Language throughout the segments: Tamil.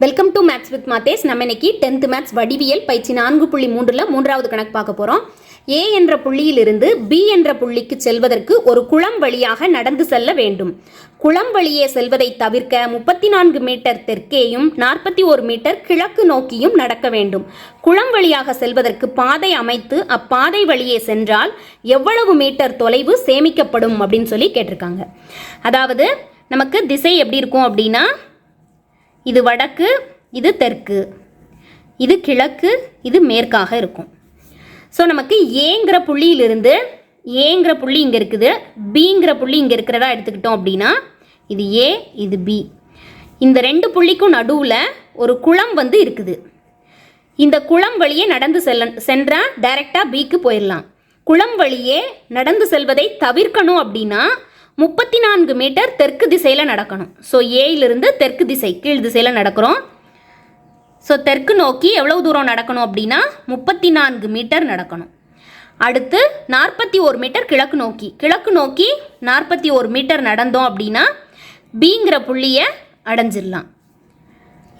Welcome to maths with Mathesh நம்ம இன்னைக்கு டென்த்து மேத்ஸ் வடிவியல் பயிற்சி நான்கு புள்ளி மூன்றில் மூன்றாவது கணக்கு பார்க்க போகிறோம் ஏ என்ற புள்ளியிலிருந்து பி என்ற புள்ளிக்கு செல்வதற்கு ஒரு குளம் வழியாக நடந்து செல்ல வேண்டும். குளம் வழியே செல்வதை தவிர்க்க முப்பத்தி நான்கு மீட்டர் தெற்கேயும் நாற்பத்தி ஒரு மீட்டர் கிழக்கு நோக்கியும் நடக்க வேண்டும். குளம் வழியாக செல்வதற்கு பாதை அமைத்து அப்பாதை வழியே சென்றால் எவ்வளவு மீட்டர் தொலைவு சேமிக்கப்படும் அப்படின்னு சொல்லி கேட்டிருக்காங்க. அதாவது நமக்கு திசை எப்படி இருக்கும் அப்படின்னா இது வடக்கு இது தெற்கு. இது கிழக்கு இது மேற்காக இருக்கும். ஸோ நமக்கு ஏங்கிற புள்ளியிலிருந்து ஏங்கிற புள்ளி இங்கே இருக்குது. பிங்கிற புள்ளி இங்கே இருக்கிறதா எடுத்துக்கிட்டோம் அப்படின்னா இது ஏ இது பி இந்த ரெண்டு புள்ளிக்கும் நடுவில் ஒரு குளம் வந்து இருக்குது. இந்த குளம் வழியே நடந்து செல்ல சென்றால் டைரெக்டாக பிக்கு போயிடலாம் குளம் வழியே நடந்து செல்வதை தவிர்க்கணும் அப்படின்னா முப்பத்தி நான்கு மீட்டர் தெற்கு திசையில் நடக்கணும். ஸோ ஏயிலிருந்து தெற்கு திசை கீழ் திசையில் நடக்கிறோம். ஸோ தெற்கு நோக்கி எவ்வளவு தூரம் நடக்கணும் அப்படின்னா முப்பத்தி நான்கு மீட்டர் நடக்கணும். அடுத்து நாற்பத்தி ஒரு மீட்டர் கிழக்கு நோக்கி. கிழக்கு நோக்கி நாற்பத்தி ஒரு மீட்டர் நடந்தோம் அப்படின்னா பிங்கிற புள்ளியை அடைஞ்சிடலாம்.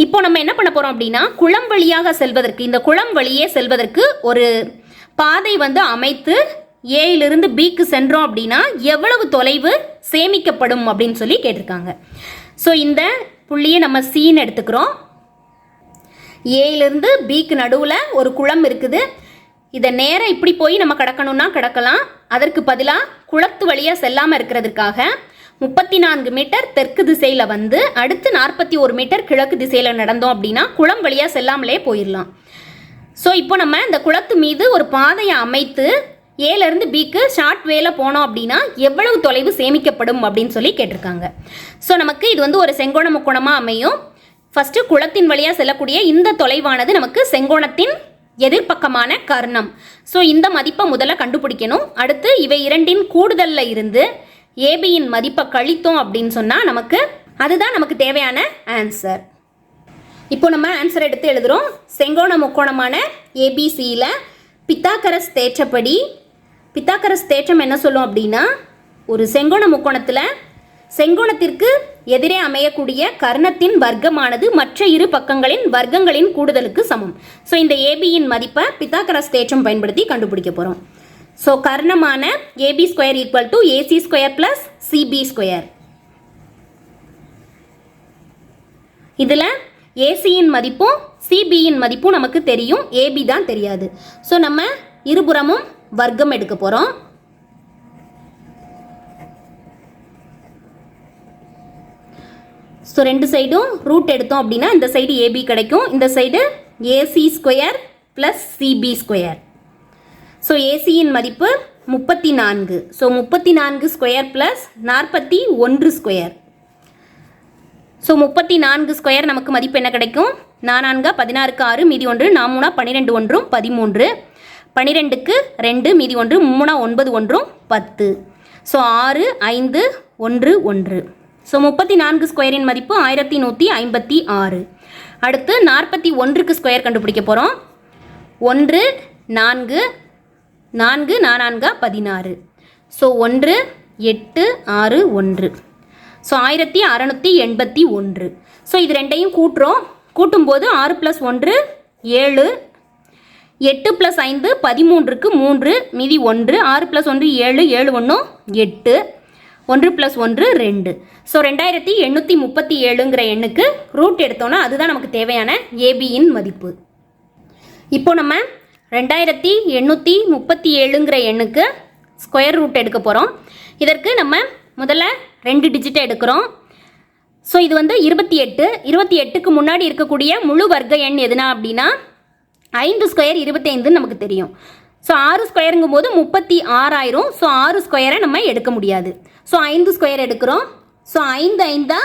இப்போ நம்ம என்ன பண்ண போகிறோம் அப்படின்னா குளம் வழியாக செல்வதற்கு இந்த குளம் வழியே செல்வதற்கு ஒரு பாதை வந்து அமைத்து ஏயிலிருந்து பிக்கு சென்றோம் அப்படின்னா எவ்வளவு தொலைவு சேமிக்கப்படும் அப்படின்னு சொல்லி கேட்டிருக்காங்க. ஸோ இந்த புள்ளியை நம்ம சீன் எடுத்துக்கிறோம். ஏயிலிருந்து பிக்கு நடுவில் ஒரு குளம் இருக்குது. இதை நேராக இப்படி போய் நம்ம கடக்கணும்னா கடக்கலாம். அதற்கு பதிலாக குளத்து வழியாக செல்லாமல் இருக்கிறதுக்காக முப்பத்தி நான்கு மீட்டர் தெற்கு திசையில் வந்து அடுத்து நாற்பத்தி ஒரு மீட்டர் கிழக்கு திசையில் நடந்தோம் அப்படின்னா குளம் வழியாக செல்லாமலே போயிடலாம் ஸோ இப்போ நம்ம இந்த குளத்து மீது ஒரு பாதையை அமைத்து ஏலேருந்து பிக்கு ஷார்ட் வேல போனோம் அப்படின்னா எவ்வளவு தொலைவு சேமிக்கப்படும் அப்படின்னு சொல்லி கேட்டிருக்காங்க. ஸோ நமக்கு இது வந்து ஒரு செங்கோண முக்கோணமாக அமையும். ஃபஸ்ட்டு குளத்தின் வழியாக செல்லக்கூடிய இந்த தொலைவானது நமக்கு செங்கோணத்தின் எதிர்ப்பக்கமான கர்ணம். ஸோ இந்த மதிப்பை முதல்ல கண்டுபிடிக்கணும். அடுத்து இவை இரண்டின் கூடுதலில் இருந்து ஏபியின் மதிப்பை கழித்தோம் அப்படின்னு சொன்னால் நமக்கு அதுதான் நமக்கு தேவையான ஆன்சர் இப்போ நம்ம ஆன்சர் எடுத்து எழுதுகிறோம் செங்கோண முக்கோணமான ஏபிசியில் பித்தாக்கரஸ் தேற்றப்படி பித்தாக்கரஸ் தேற்றம் என்ன சொல்லும் அப்படின்னா ஒரு செங்கோண முக்கோணத்தில் செங்கோணத்திற்கு எதிரே அமையக்கூடிய கர்ணத்தின் வர்க்கமானது மற்ற இரு பக்கங்களின் வர்க்கங்களின் கூடுதலுக்கு சமம். ஸோ இந்த ஏபியின் மதிப்பை பித்தாக்கரஸ் தேற்றம் பயன்படுத்தி கண்டுபிடிக்க போகிறோம் so கர்ணமான AB square equal to AC square plus CB square இதில் ஏசியின் மதிப்பும் சிபியின் மதிப்பும் நமக்கு தெரியும். ஏபி தான் தெரியாது. ஸோ நம்ம இருபுறமும் வர்க்கம் எடுக்க போகிறோம் ஸோ ரெண்டு சைடும் ரூட் எடுத்தோம் அப்படின்னா இந்த சைடு ஏபி கிடைக்கும். இந்த side AC square plus CB square so ஏசியின் மதிப்பு முப்பத்தி நான்கு. ஸோ முப்பத்தி நான்கு ஸ்கொயர் ப்ளஸ் நாற்பத்தி ஒன்று ஸ்கொயர் ஸோ முப்பத்தி நான்கு ஸ்கொயர் நமக்கு மதிப்பு என்ன கிடைக்கும்? நானான்கா பதினாறுக்கு ஆறு மீதி ஒன்று நாமூனா பன்னிரெண்டு ஒன்றும் பதிமூன்று. பன்னிரெண்டுக்கு ரெண்டு மீதி ஒன்று மூணா ஒன்பது ஒன்றும் பத்து. ஸோ ஆறு ஐந்து ஒன்று ஒன்று. ஸோ முப்பத்தி நான்கு ஸ்கொயரின் மதிப்பு ஆயிரத்தி நூற்றி ஐம்பத்தி ஆறு. அடுத்து நாற்பத்தி ஒன்றுக்கு ஸ்கொயர் கண்டுபிடிக்க போகிறோம் ஒன்று நான்கு நான்கு நானான்கா பதினாறு. ஸோ ஒன்று எட்டு ஆறு ஒன்று. ஸோ ஆயிரத்தி அறநூற்றி எண்பத்தி ஒன்று. ஸோ இது ரெண்டையும் கூட்டுறோம். கூட்டும்போது ஆறு ப்ளஸ் ஒன்று ஏழு எட்டு ப்ளஸ் ஐந்து பதிமூன்றுக்கு மூன்று மீதி ஒன்று ஆறு ப்ளஸ் ஒன்று ஏழு ஏழு ஒன்று எட்டு. ஒன்று ப்ளஸ் ஒன்று ரெண்டு. ஸோ ரெண்டாயிரத்தி எண்ணூற்றி முப்பத்தி ஏழுங்கிற எண்ணுக்கு ரூட் எடுத்தோன்னா அதுதான் நமக்கு தேவையான ஏபியின் மதிப்பு. இப்போ நம்ம ரெண்டாயிரத்தி எண்ணூற்றி முப்பத்தி ஏழுங்கிற எண்ணுக்கு ஸ்கொயர் ரூட் எடுக்க போகிறோம் இதற்கு நம்ம முதல்ல ரெண்டு டிஜிட்டை எடுக்கிறோம். ஸோ இது வந்து இருபத்தி எட்டு. இருபத்தி எட்டுக்கு முன்னாடி இருக்கக்கூடிய முழு வர்க்க எண் எதுனா அப்படின்னா ஐந்து ஸ்கொயர் இருபத்தைந்துன்னு நமக்கு தெரியும். ஸோ ஆறு ஸ்கொயருங்கும் போது முப்பத்தி ஆறாயிரம். ஸோ ஆறு ஸ்கொயரை நம்ம எடுக்க முடியாது. ஸோ ஐந்து ஸ்கொயர் எடுக்கிறோம். ஸோ ஐந்து ஐந்தா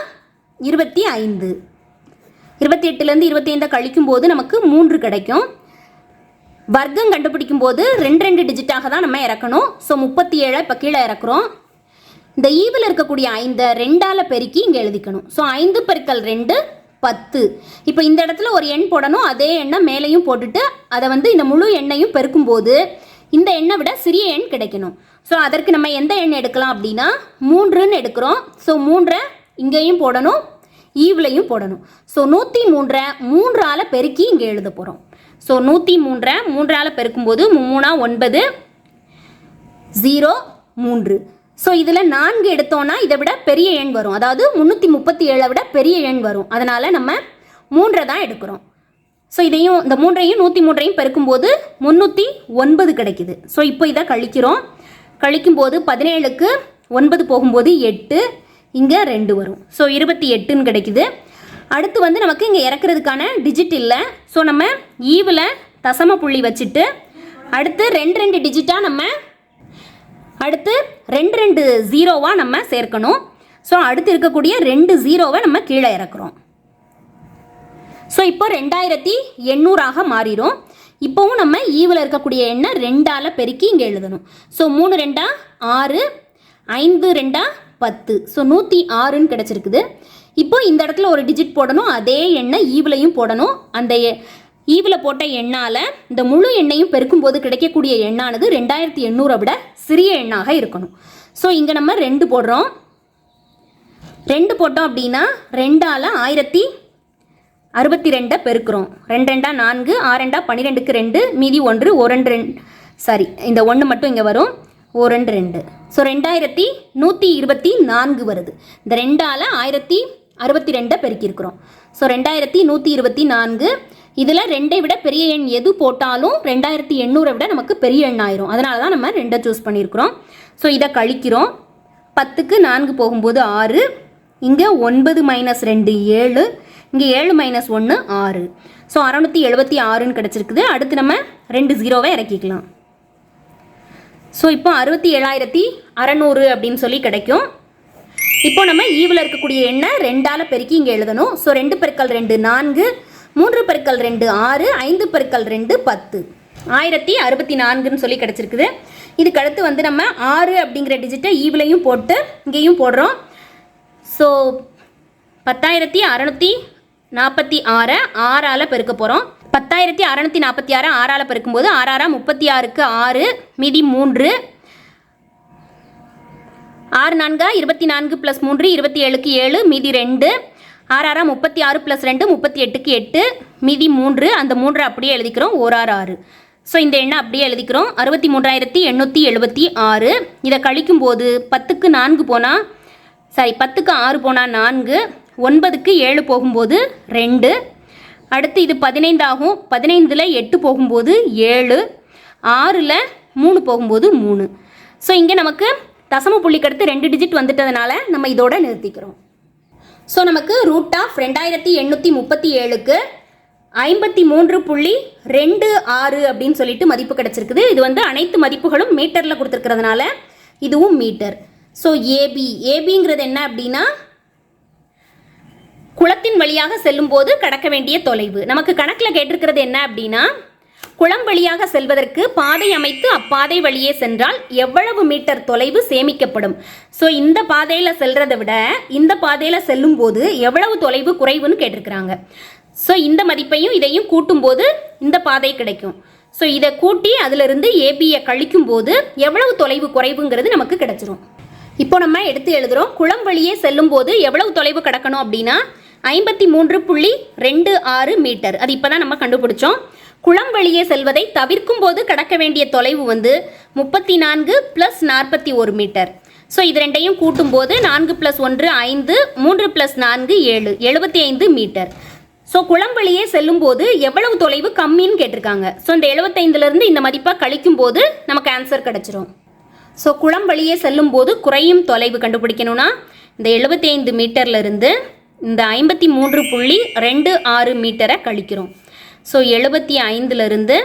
இருபத்தி ஐந்து. இருபத்தி எட்டுலேருந்து இருபத்தி கழிக்கும் போது நமக்கு மூன்று கிடைக்கும். வர்க்கம் கண்டுபிடிக்கும் போது ரெண்டு ரெண்டு டிஜிட்டாக தான் நம்ம இறக்கணும். ஸோ முப்பத்தி ஏழை இப்போ கீழே இறக்குறோம். இந்த ஈவில் இருக்கக்கூடிய ஐந்தை ரெண்டால் பெருக்கி இங்கே எழுதிக்கணும். ஸோ ஐந்து பெருக்கல் ரெண்டு பத்து. இப்போ இந்த இடத்துல ஒரு எண் போடணும் அதே எண்ணை மேலேயும் போட்டுட்டு அதை வந்து இந்த முழு எண்ணையும் பெருக்கும்போது இந்த எண்ணை விட சிறிய எண் கிடைக்கணும். ஸோ அதற்கு நம்ம எந்த எண் எடுக்கலாம் அப்படின்னா மூன்றுன்னு எடுக்கிறோம். ஸோ மூன்றை இங்கேயும் போடணும் ஈவ்லையும் போடணும். ஸோ நூற்றி மூன்றை மூன்றால் பெருக்கி இங்கே எழுத போகிறோம் ஸோ நூற்றி மூன்றை மூன்றால் பெருக்கும்போது மூணா ஒன்பது ஜீரோ மூன்று. ஸோ இதில் நான்கு எடுத்தோன்னா இதை விட பெரிய எண் வரும். அதாவது முந்நூற்றி முப்பத்தி ஏழை விட பெரிய எண் வரும். அதனால் நம்ம மூன்றை தான் எடுக்கிறோம். ஸோ இதையும் இந்த மூன்றையும் நூற்றி மூன்றையும் பெருக்கும்போது முந்நூற்றி ஒன்பது கிடைக்குது. ஸோ இப்போ இதை கழிக்கிறோம். கழிக்கும்போது பதினேழுக்கு ஒன்பது போகும்போது எட்டு இங்கே ரெண்டு வரும். ஸோ இருபத்தி எட்டுன்னு கிடைக்குது. அடுத்து வந்து நமக்கு இங்கே இறக்குறதுக்கான டிஜிட் இல்லை. ஸோ நம்ம ஈவில் தசம புள்ளி வச்சுட்டு அடுத்து ரெண்டு ரெண்டு டிஜிட்டாக நம்ம அடுத்து ரெண்டு ரெண்டு ஜீரோவாக நம்ம சேர்க்கணும். ஸோ அடுத்து இருக்கக்கூடிய ரெண்டு ஜீரோவை நம்ம கீழே இறக்குறோம். ஸோ இப்போ ரெண்டாயிரத்தி எண்ணூறாக மாறிடும். இப்போவும் நம்ம ஈவில் இருக்கக்கூடிய எண்ணை ரெண்டால் பெருக்கி இங்கே எழுதணும். ஸோ மூணு ரெண்டா ஆறு ஐந்து ரெண்டா பத்து. ஸோ நூற்றி ஆறுன்னு கிடச்சிருக்குது. இப்போ இந்த இடத்துல ஒரு டிஜிட் போடணும் அதே எண்ணை ஈவிலையும் போடணும். அந்த ஈவில் போட்ட எண்ணால் இந்த முழு எண்ணையும் பெருக்கும்போது கிடைக்கக்கூடிய எண்ணானது ரெண்டாயிரத்தி எண்ணூறை விட சிறிய எண்ணாக இருக்கணும். ஸோ இங்கே நம்ம ரெண்டு போடுறோம். ரெண்டு போட்டோம் அப்படின்னா ரெண்டால் ஆயிரத்தி அறுபத்தி ரெண்டை பெருக்கிறோம். ரெண்டு ரெண்டா நான்கு ஆரெண்டா பன்னிரெண்டுக்கு ரெண்டு மீதி ஒன்று ஒரு ரெண்டு ரெண்டு சாரி இந்த ஒன்று மட்டும் இங்கே வரும். ஒரு ரெண்டு ரெண்டு. ஸோ ரெண்டாயிரத்தி நூற்றி இருபத்தி நான்கு வருது. இந்த ரெண்டால் ஆயிரத்தி அறுபத்தி ரெண்டை பெருக்கியிருக்கிறோம். ஸோ ரெண்டாயிரத்தி நூற்றி இருபத்தி நான்கு இதில் ரெண்டை விட பெரிய எண் எது போட்டாலும் ரெண்டாயிரத்தி எண்ணூறை விட நமக்கு பெரிய எண் ஆயிரும் அதனால தான் நம்ம ரெண்டை சூஸ் பண்ணியிருக்கிறோம். ஸோ இதை கழிக்கிறோம். பத்துக்கு நான்கு போகும்போது ஆறு. இங்கே ஒன்பது மைனஸ் ரெண்டு ஏழு. இங்கே ஏழு மைனஸ் ஒன்று ஆறு. ஸோ அறநூற்றி எழுபத்தி ஆறுன்னு கிடச்சிருக்குது. அடுத்து நம்ம ரெண்டு ஜீரோவை இறக்கிக்கலாம். ஸோ இப்போ அறுபத்தி ஏழாயிரத்தி அறநூறு அப்படின்னு சொல்லி கிடைக்கும். இப்போ நம்ம ஈவில் இருக்கக்கூடிய எண்ணை ரெண்டால் பெருக்கி இங்கே எழுதணும். ஸோ ரெண்டு பெருக்கல் ரெண்டு நான்கு. மூன்று பெருக்கல் ரெண்டு ஆறு ஐந்து பெருக்கல் ரெண்டு பத்து. ஆயிரத்தி அறுபத்தி நான்குன்னு சொல்லி கிடச்சிருக்குது. இதுக்கு அடுத்து வந்து நம்ம ஆறு அப்படிங்கிற டிஜிட்டை ஈவிலையும் போட்டு இங்கேயும் போடுறோம். ஸோ பத்தாயிரத்தி அறநூற்றி நாற்பத்தி ஆறை ஆறால் பெருக்க போகிறோம் பத்தாயிரத்தி அறநூற்றி நாற்பத்தி ஆறு ஆறால் பெருக்கும்போது ஆறாரா முப்பத்தி ஆறுக்கு ஆறு மீதி மூன்று. ஆறு நான்கா இருபத்தி நான்கு ப்ளஸ் மூன்று இருபத்தி ஏழுக்கு ஏழு மீதி ரெண்டு. ஆறாரா முப்பத்தி ஆறு ப்ளஸ் ரெண்டு முப்பத்தி எட்டுக்கு எட்டு மீதி மூன்று அந்த மூன்றை அப்படியே எழுதிக்கிறோம் ஓர் ஆறு ஆறு. ஸோ இந்த எண்ணை அப்படியே எழுதிக்கிறோம். அறுபத்தி மூன்றாயிரத்தி எண்ணூற்றி எழுபத்தி ஆறு. இதை கழிக்கும் போது பத்துக்கு நான்கு போனால் சாரி பத்துக்கு ஆறு போனால் நான்கு ஒன்பதுக்கு ஏழு போகும்போது ரெண்டு. அடுத்து இது பதினைந்து ஆகும் பதினைந்தில் எட்டு போகும்போது ஏழு. ஆறில் மூணு போகும்போது மூணு. ஸோ இங்கே நமக்கு தசம புள்ளிக்கடுத்து ரெண்டு டிஜிட் வந்துட்டதுனால நம்ம இதோட நிறுத்திக்கிறோம். ஸோ நமக்கு ரூட் ஆஃப் ரெண்டாயிரத்தி எண்ணூற்றி முப்பத்தி ஏழுக்கு ஐம்பத்தி மூன்று புள்ளி ரெண்டு ஆறு அப்படின்னு சொல்லிட்டு மதிப்பு கிடச்சிருக்குது. இது வந்து அனைத்து மதிப்புகளும் மீட்டரில் கொடுத்துருக்கிறதுனால இதுவும் மீட்டர். ஸோ ஏபி ஏபிங்கிறது என்ன அப்படின்னா குளத்தின் வழியாக செல்லும்போது கடக்க வேண்டிய தொலைவு. நமக்கு கணக்கில் கேட்டிருக்கிறது என்ன அப்படின்னா குளம் வழியாக செல்வதற்கு பாதை அமைத்து அப்பாதை வழியே சென்றால் எவ்வளவு மீட்டர் தொலைவு சேமிக்கப்படும்? ஸோ இந்த பாதையில் செல்றதை விட இந்த பாதையில் செல்லும் போது எவ்வளவு தொலைவு குறைவுன்னு கேட்டிருக்கிறாங்க. ஸோ இந்த மதிப்பையும் இதையும் கூட்டும்போது இந்த பாதை கிடைக்கும். ஸோ இதை கூட்டி அதிலிருந்து ஏபியை கழிக்கும் போது எவ்வளவு தொலைவு குறைவுங்கிறது நமக்கு கிடைச்சிரும். இப்போ நம்ம எடுத்து எழுதுறோம் குளம் வழியே செல்லும் போது எவ்வளவு தொலைவு கிடக்கணும் அப்படின்னா ஐம்பத்தி மூன்று புள்ளி ரெண்டு ஆறு மீட்டர். அது இப்போதான் நம்ம கண்டுபிடிச்சோம். குளம் வழியே செல்வதை தவிர்க்கும் போது கடக்க வேண்டிய தொலைவு வந்து முப்பத்தி நான்கு ப்ளஸ் நாற்பத்தி ஒரு மீட்டர் ஸோ இது ரெண்டையும் கூட்டும்போது நான்கு ப்ளஸ் ஒன்று ஐந்து மூன்று ப்ளஸ் நான்கு ஏழு எழுபத்தி ஐந்து மீட்டர் ஸோ குளம் வழியே செல்லும்போது எவ்வளவு தொலைவு கம்மின்னு கேட்டிருக்காங்க. ஸோ இந்த எழுபத்தைந்துலேருந்து இந்த மதிப்பாக கழிக்கும் போது நமக்கு ஆன்சர் கிடைச்சிரும். ஸோ குளம் வழியே செல்லும்போது குறையும் தொலைவு கண்டுபிடிக்கணும்னா இந்த எழுபத்தி ஐந்து மீட்டர்ல இருந்து இந்த ஐம்பத்தி மூன்று புள்ளி ரெண்டு ஆறு மீட்டரை கழிக்கிறோம். ஸோ எழுபத்தி ஐந்துலேருந்து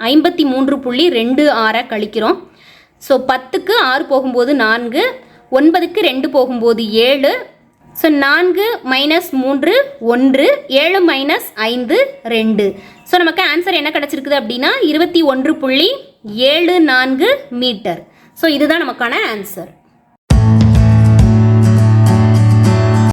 ஐம்பத்தி மூன்று புள்ளி ரெண்டு ஆறை கழிக்கிறோம். ஸோ பத்துக்கு ஆறு போகும்போது நான்கு ஒன்பதுக்கு ரெண்டு போகும்போது ஏழு. ஸோ நான்கு மைனஸ் மூன்று ஒன்று ஏழு மைனஸ் ஐந்து ரெண்டு. ஸோ நமக்கு ஆன்சர் என்ன கிடச்சிருக்குது அப்படின்னா இருபத்தி ஒன்று புள்ளி ஏழு நான்கு மீட்டர். ஸோ இதுதான் நமக்கான ஆன்சர்